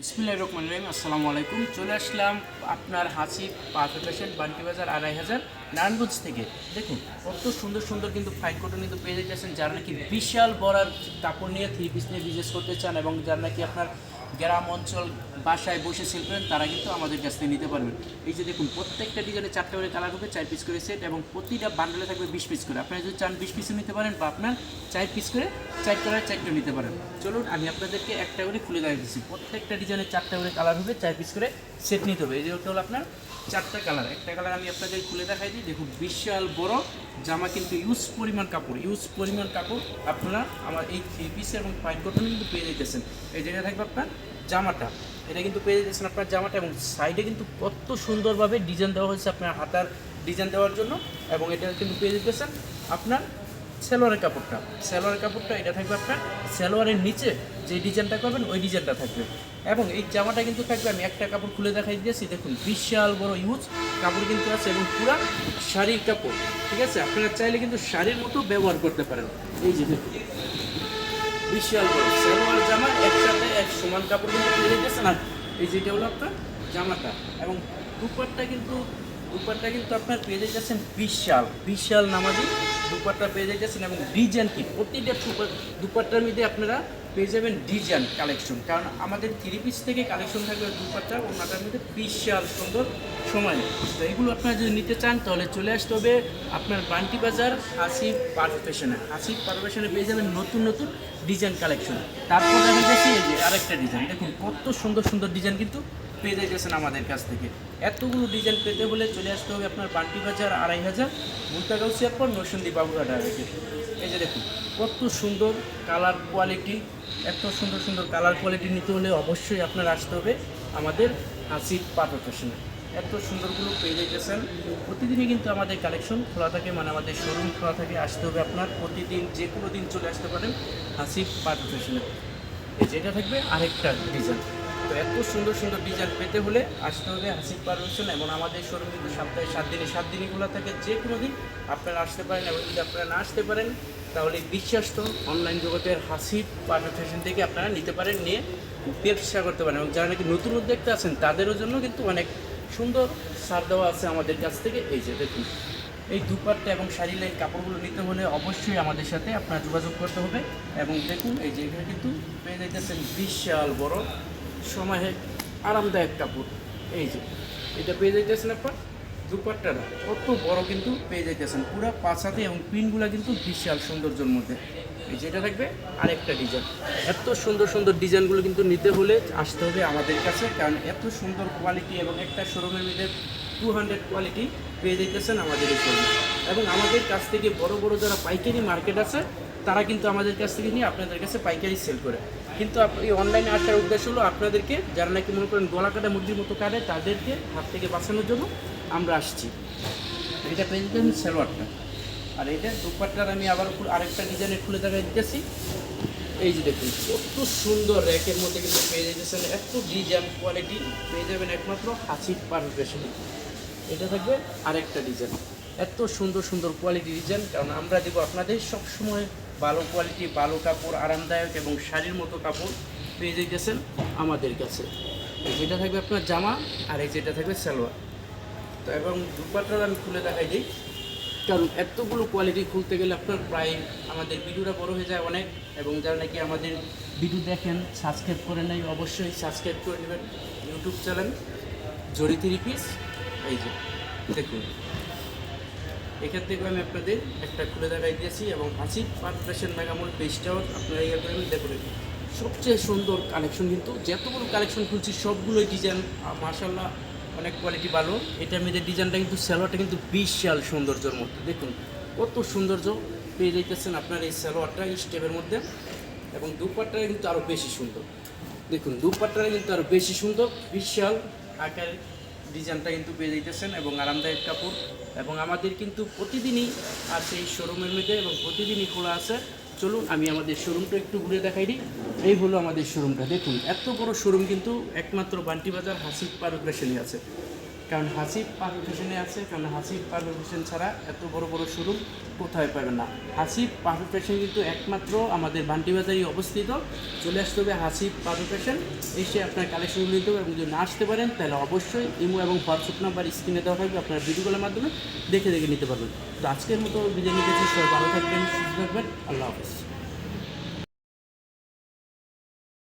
বিসমিল্লাহ রহমান রহিম, আসসালামু আলাইকুম। চলে আসলাম আপনার হাসি পাঁচ পেশেন্ট বান্টি বাজার, আড়াই হাজার, নারায়ণগঞ্জ থেকে। দেখুন, কত সুন্দর সুন্দর কিন্তু ফাইন কটন কিন্তু পেয়ে যাচ্ছেন যারা নাকি বিশাল বড়ার কাপড় নিয়ে থ্রি পিস নিয়ে বিজনেস করতে চান এবং যারা নাকি আপনার গ্রাম অঞ্চল বাসায় বসে করেন, তারা কিন্তু আমাদের কাছ থেকে নিতে পারবেন। এই যে দেখুন, প্রত্যেকটা ডিজাইনে চারটে করে কালার হবে, চার পিস করে সেট এবং প্রতিটা বান্ডেলে থাকবে বিশ পিস করে। আপনারা যদি চান বিশ পিসও নিতে পারেন বা আপনার চার পিস করে চার কালার চারটে নিতে পারেন। চলুন, আমি আপনাদেরকে একটা করে খুলে দেখাই দিচ্ছি প্রত্যেকটা ডিজাইনে চারটা করে কালার হবে, চার পিস করে সেট নিতে হবে। এই যে হলো আপনার চারটা কালার। একটা কালার আমি আপনাদের খুলে দেখাই দিই। দেখুন, বিশাল বড় জামা কিন্তু ইউজ পরিমাণ কাপড় ইউজ পরিমাণ কাপড় আপনারা আমার এই থ্রি পিস এবং ফাইন কটন কিন্তু পেয়ে যেতেছেন এই যেটা থাকবে আপনার জামাটা। এটা কিন্তু পেয়ে যেতেছেন আপনার জামাটা এবং সাইডে কিন্তু কত সুন্দরভাবে ডিজাইন দেওয়া হয়েছে আপনার হাতার ডিজাইন দেওয়ার জন্য এবং এটা কিন্তু পেয়ে যেতেছেন আপনার সালোয়ারের কাপড়টা। সালোয়ারের কাপড়টা, এটা থাকবে আপনার সালোয়ারের নিচে যে ডিজাইনটা করবেন, ওই ডিজাইনটা থাকবে। এবং এই জামাটা কিন্তু থাকবে, আমি একটা কাপড় খুলে দেখাই দিয়েছি, দেখুন, বিশাল বড় ইউজ কাপড় কিন্তু আছে এবং পুরা শাড়ির কাপড়, ঠিক আছে? আপনারা চাইলে কিন্তু শাড়ির মতো ব্যবহার করতে পারেন। এই যে দেখুন। বিশাল বড়। সালোয়ার জামা একসাথে এক সমান কাপড় কিন্তু পেয়ে যেতেছে না। এই যেটা হলো আপনার জামাটা। এবং দুপারটা কিন্তু দুপারটা কিন্তু আপনার পেয়ে যাচ্ছেন বিশাল বিশাল নামাজি দুপারটা পেয়ে যাচ্ছেন এবং ডিজাইন কি? প্রতিটা দুপারটার মধ্যে আপনারা পেয়ে যাবেন ডিজাইন কালেকশন। কারণ আমাদের থ্রি পিস থেকে কালেকশন থাকবে দুপাটা ওনাটার মধ্যে বিশাল সুন্দর সময় তো এগুলো আপনারা যদি নিতে চান, তাহলে চলে আসতে হবে আপনার বান্টি বাজার আসিফ পারফেশনে আসিফ পারফেশনে পেয়ে যাবেন নতুন নতুন ডিজাইন কালেকশন। তারপর আমি যে আরেকটা ডিজাইন। দেখুন, কত সুন্দর সুন্দর ডিজাইন কিন্তু পেয়ে যাচ্ছেন আমাদের কাছ থেকে। এতগুলো ডিজাইন পেতে হলে চলে আসতে হবে আপনার বান্টি বাজার আড়াই হাজার মুলতাগাউসিয়ার পর নরসিংদী বাবুঘাটা রেখে এই যে দেখুন, কত সুন্দর কালার কোয়ালিটি এত সুন্দর সুন্দর কালার কোয়ালিটি নিতে হলে অবশ্যই আপনার আসতে হবে আমাদের হাসিব পারফেশনে এত সুন্দরগুলো পেয়ে যাইতেছেন। প্রতিদিনই কিন্তু আমাদের কালেকশন খোলা থাকে মানে আমাদের শোরুম খোলা থাকে, আসতে হবে আপনার প্রতিদিন যে কোনো দিন চলে আসতে পারেন হাসিব পারফেশনে এই যেটা থাকবে আরেকটা ডিজাইন তো এত সুন্দর সুন্দর ডিজাইন পেতে হলে আসতে হবে হাসিব পারমিশন এবং আমাদের শোরুম কিন্তু সপ্তাহে সাত দিনে, সাত দিনগুলো থাকে যে কোনো দিন আপনারা আসতে পারেন এবং যদি আপনারা না আসতে পারেন, তাহলে বিশ্বাস্ত অনলাইন জগতের হাসিব পারফেকশন থেকে আপনারা নিতে পারেন, নিয়ে ব্যবসা করতে পারেন। এবং যারা নাকি নতুন উদ্যোক্তা আছেন, তাদেরও জন্য কিন্তু অনেক সুন্দর সার দেওয়া আছে আমাদের কাছ থেকে। এই যে দেখুন, এই দুপাট্টা এবং শাড়ি লাইন কাপড়গুলো নিতে হলে অবশ্যই আমাদের সাথে আপনার যোগাযোগ করতে হবে। এবং দেখুন, এই যে এখানে কিন্তু পেয়ে যাইতেছেন বিশাল বড় সময় আরামদায়ক কাপড়। এই যে এটা পেয়ে যাইতেছেন আপনার দুপাট্টাটা কত বড় কিন্তু পেয়ে যাইতেছেন। পুরা পাছাতে এবং পিনগুলো কিন্তু বিশাল সৌন্দর্যের মধ্যে। এই যেটা থাকবে আরেকটা ডিজাইন। এত সুন্দর সুন্দর ডিজাইনগুলো কিন্তু নিতে হলে আসতে হবে আমাদের কাছে কারণ এত সুন্দর কোয়ালিটি এবং একটা শোরুমের মধ্যে টু হান্ড্রেড কোয়ালিটি পেয়ে যাইতেছেন আমাদের এই এবং আমাদের কাছ থেকে বড় বড় যারা পাইকারি মার্কেট আছে, তারা কিন্তু আমাদের কাছ থেকে নিয়ে আপনাদের কাছে পাইকারি সেল করে। কিন্তু এই অনলাইনে আসার উদ্দেশ্য হলো আপনাদেরকে, যারা নাকি মনে করেন গলা কাটা মুরগির মতো কাটে, তাদেরকে হাত থেকে বাঁচানোর জন্য আমরা আসছি। এটা পেয়ে যেতেন সালোয়ারটা। আর এটা দুপাট্টার আমি আবার আরেকটা ডিজাইনে খুলে দেখা দিতেছি। এই যে দেখুন, কত সুন্দর র্যাকের মধ্যে কিন্তু পেয়ে যেতেছেন এত ডিজাইন কোয়ালিটি পেয়ে যাবেন একমাত্র হাসির পারফেশনে এটা থাকবে আরেকটা ডিজাইন এত সুন্দর সুন্দর কোয়ালিটি ডিজাইন কারণ আমরা দেবো আপনাদের সবসময় ভালো কোয়ালিটি ভালো কাপড়, আরামদায়ক এবং শাড়ির মতো কাপড় পেয়ে যেতেছেন আমাদের কাছে। এই যেটা থাকবে আপনার জামা, আর এই যেটা থাকবে সালোয়ার। তো এবং দুপাট্টার আমি খুলে দেখাই দিই। কারণ এতগুলো কোয়ালিটি খুলতে গেলে আপনার প্রায় আমাদের ভিডিওটা বড় হয়ে যায় অনেক, এবং যারা নাকি আমাদের ভিডিও দেখেন সাবস্ক্রাইব করে নেই, অবশ্যই সাবস্ক্রাইব করে নেবেন। ইউটিউব চ্যানেল জড়ি থ্রি পিস এই যে, দেখুন। এখান থেকে আমি আপনাদের একটা খুলে দেখাই দিয়েছি এবং হাসি পারফেশন মেগামল পেজটাও আপনারা ইয়ে করবেন দেখুন সবচেয়ে সুন্দর কালেকশন কিন্তু, যতগুলো কালেকশন খুলছি, সবগুলোই ডিজাইন মার্শাল্লাহ অনেক কোয়ালিটি ভালো। এটা মধ্যে ডিজাইনটা কিন্তু, সালোয়ারটা কিন্তু বিশাল সৌন্দর্যের মধ্যে। দেখুন, কত সৌন্দর্য পেয়ে যাইতেছেন আপনার এই সালোয়ারটা এই স্টেপের মধ্যে। এবং দুপাট্টা কিন্তু আরও বেশি সুন্দর। দেখুন, দুপাট্টাটা কিন্তু আরও বেশি সুন্দর, বিশাল আকারের ডিজাইনটা কিন্তু পেয়ে যাইতেছেন এবং আরামদায়ক কাপড়। এবং আমাদের কিন্তু প্রতিদিনই আছে এই শোরুমের মধ্যে এবং প্রতিদিনই খোলা আছে। চলুন, আমি আমাদের শোরুমটা একটু ঘুরে দেখাই দিই। এই হলো আমাদের শোরুমটা দেখুন, এত বড় শোরুম কিন্তু একমাত্র বান্টি বাজার হাসিব পারুগ্রাসেনই আছে। কারণ হাসিব পারফেক্ট ফ্যাশনে আছে, কারণ হাসিব পারফেক্ট ফ্যাশন ছাড়া এত বড় বড় শোরুম কোথায় পাবেন না। হাসিব ফ্যাশন কিন্তু একমাত্র আমাদের বান্টি বাজারেই অবস্থিত। চলে আসতে হবে হাসিব পারফেক্ট ফ্যাশন এসে আপনার কালেকশনগুলো নিতে হবে এবং যদি না আসতে পারেন, তাহলে অবশ্যই ইমো এবং হোয়াটসঅ্যাপ নাম্বার স্ক্রিনে দেওয়া থাকবে, আপনার ভিডিও কলের মাধ্যমে দেখে দেখে নিতে পারবেন। তো আজকের মতো বিদায় নিতেছি সবাই ভালো থাকবেন, সুস্থ থাকবেন, আল্লাহ হাফেজ।